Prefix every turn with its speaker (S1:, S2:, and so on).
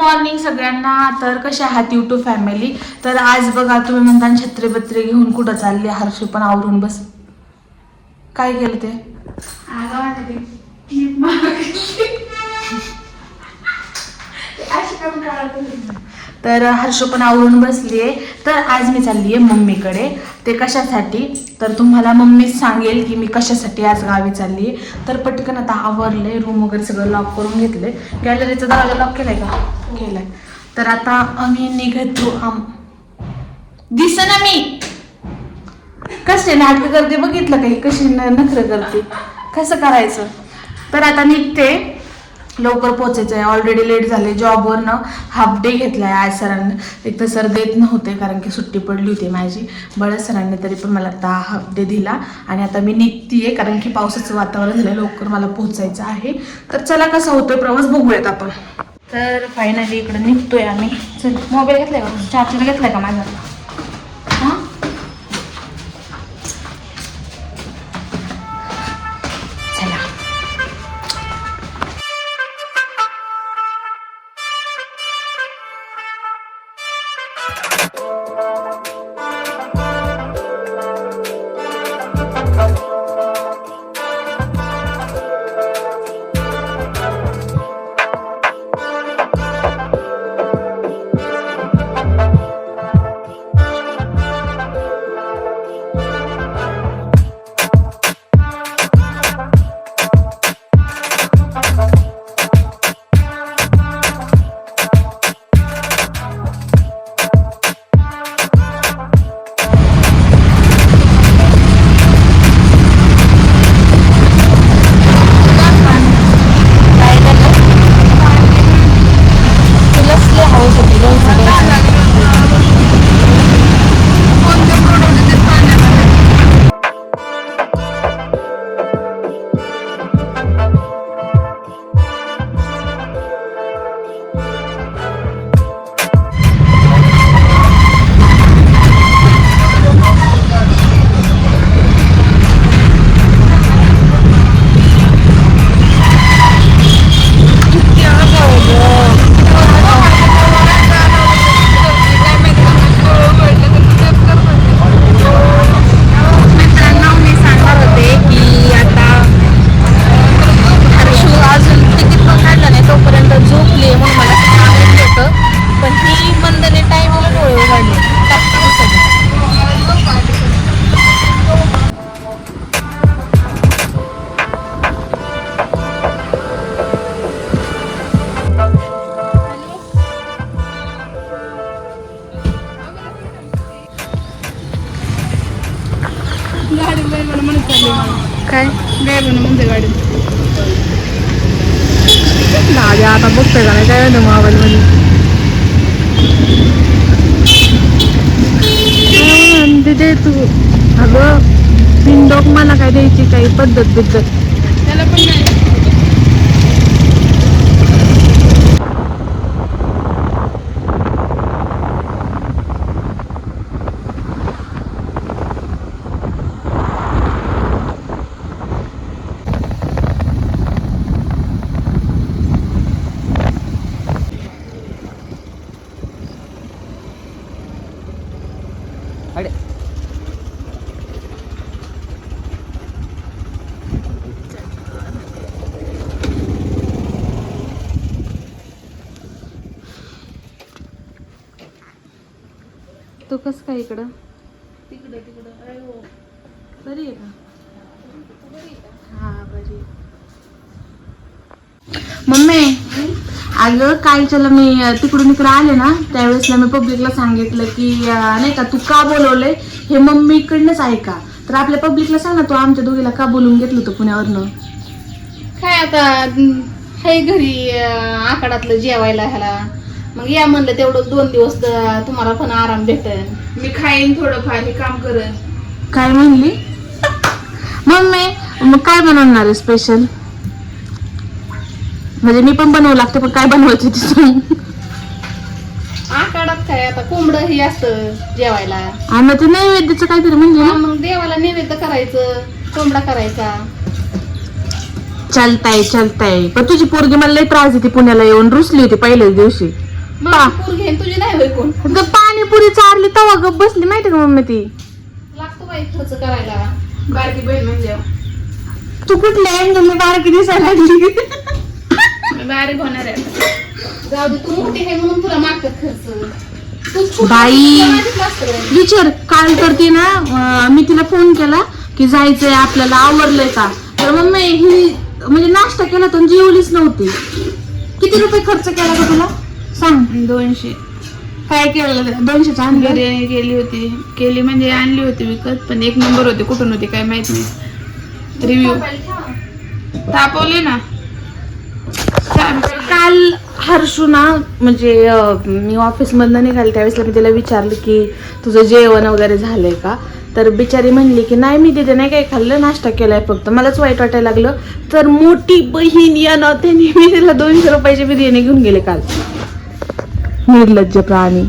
S1: Morning सगळ्यांना. तर कशा आहात युट्यूब फॅमिली तर आज बघा तुम्ही म्हणता छत्री बत्रे घेऊन कुठं चालले हर्षू पण आवरून बस. काय केलं ते? तर हर्षू पण आवरून बसलीये. तर आज मी चालली आहे मम्मीकडे. ते कशासाठी? तर तुम्हाला मम्मीच सांगेल की मी कशासाठी आज गावी चालली. आहे तर पटकन आता आवरले रूम वगैरे सगळं लॉक करून घेतले गॅलरीचा दरवाजा लॉक केलाय का? केलाय. तर आता आम्ही निघतो आम दिस ना मी! कसे नाटक करते बघितलं काही कशी न- नखरं करते. कसं करायचं? तर आता निघते. लवकर पोचायचं आहे ऑलरेडी लेट झाले. जॉबवरनं हाफ डे घेतला आहे आज सरांनी. एक तर सर देत नव्हते कारण की सुट्टी पडली होती माझी. बळच सरांनी तरी पण मला आता हाफ डे दिला. आणि आता मी निघतीये कारण की पावसाचं वातावरण झालं लवकर मला पोहोचायचं आहे. तर चला कसा होतोय प्रवास बघूयात आपण. तर फायनली इकडे निघतोय आम्ही. चल मोबाईल घेतलाय का? चार्जर घेतलाय का माझा?
S2: काय? दादा आता बघतोय का नाही काय म्हणतो मोबाईल मध्ये हा, तिथे तू? अगं पिंडोक मला काय द्यायची काही पद्धत बिद्धत त्याला पण कस काय इकडं?
S1: तिकडं तिकडं.
S2: बरी आहे का?
S1: हा बरी मम्मी अगं कालच्याला मी अं, तिकडून इकडे आले ना त्यावेळेसला मी पब्लिकला सांगितलं की नाही का तू का बोलवलंय? हे मम्मीकडनंच ऐका. तर आपल्या पब्लिकला सांग ना तू आमच्या दोघीला का बोलवून घेतलं होतं पुण्यावरनं?
S3: काय आता हे घरी अं, आखाडातलं जेवायला ह्याला? मग या म्हणलं तेवढं दोन दिवस द- तुम्हाला पण आराम भेटेल
S1: मी खाईन थोडंफार हे काम करन. काय म्हणली? मम्मी मग काय बनवणार आहे स्पेशल म्हणजे मी पण बनवू लागते पण काय बनवायचं ते सांग.
S3: आखाडात काय आता? कोंबडं हे असतं जेवायला.
S1: आणि ते नैवेद्याचं काहीतरी म्हणजे
S3: हा, मग देवाला नैवेद्य करायचं कोंबडा करायचा.
S1: चालताय चालताय. पण तुझी पोरगी मला लई त्रास देते पुण्याला येऊन रुसली होती पहिल्याच दिवशी.
S3: माझी पोर घेईन तुझी नाही होय कोण?
S1: ग पाणीपुरी चारली तवा गप बसली माहिती का मम्मी ती?
S3: लागतो बाई खर्च करायला. बारकी बहीण म्हणजे
S1: तू कुठल्या अँगल बारकी दिसायला लागली.
S3: बारीक होणार आहे. जाऊ दे तू मोठी आहे म्हणून तुला मागतात खर्च.
S1: बाई.
S3: तुला माहितीच नसतं बाई.
S1: विचार काल तर ती ना अं, मी तिला फोन केला की जायचंय आपल्याला आवरलंय का? तर मम्मी ही म्हणजे नाश्ता केला तर जेवलीच नव्हती. किती रुपये खर्च केला का तुला? सांग.
S4: दोनशे.
S1: काय केलं? दोनशेचा आणलं?
S4: बिर्याणी केली होती. केली म्हणजे आणली होती विकत पण एक नंबर होती. कुठून होती काय माहीत नाही. रिव्ह्यू तापवले ना?
S1: काल हर्षू ना म्हणजे अं, मी ऑफिसमधनं निघाले त्यावेळेसला मी तिला विचारलं की तुझं जेवण वगैरे झालंय का? तर बिचारी म्हणली की नाही मी तिथे नाही काही खाल्लं नाश्ता केलाय फक्त. मलाच वाईट वाटायला लागलं. तर मोठी बहीण या नात्याने मी तिला दोनशे रुपयाची बिर्याणी घेऊन गेले काल. निर्लज्ज प्राणी.